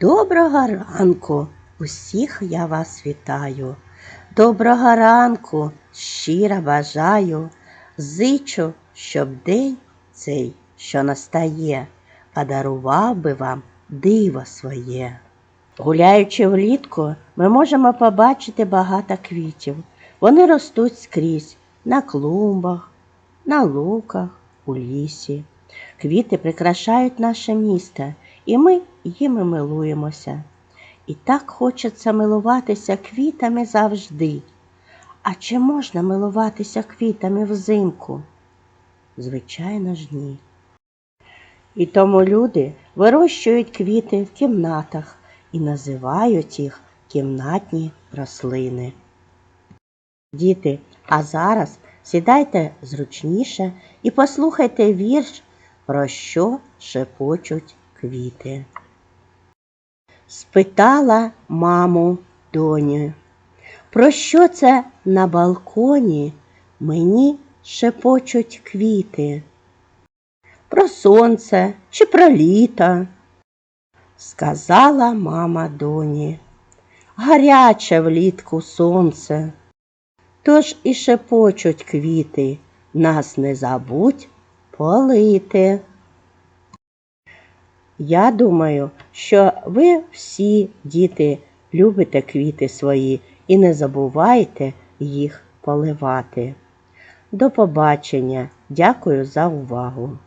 Доброго ранку! Усіх я вас вітаю. Доброго ранку, щиро бажаю. Зичу, щоб день цей, що настає, подарував би вам диво своє. Гуляючи влітку, ми можемо побачити багато квітів. Вони ростуть скрізь на клумбах, на луках, у лісі. Квіти прикрашають наше місто, і ми їми милуємося. І так хочеться милуватися квітами завжди. А чи можна милуватися квітами взимку? Звичайно ж ні. І тому люди вирощують квіти в кімнатах і називають їх кімнатні рослини. Діти, а зараз сідайте зручніше і послухайте вірш, про що шепочуть квіти. Спитала маму доню, про що це на балконі мені шепочуть квіти? Про сонце чи про літо? Сказала мама доні. Гаряче влітку сонце. Тож і шепочуть квіти, нас не забудь полити. Я думаю, що ви всі, діти, любите квіти свої і не забувайте їх поливати. До побачення. Дякую за увагу.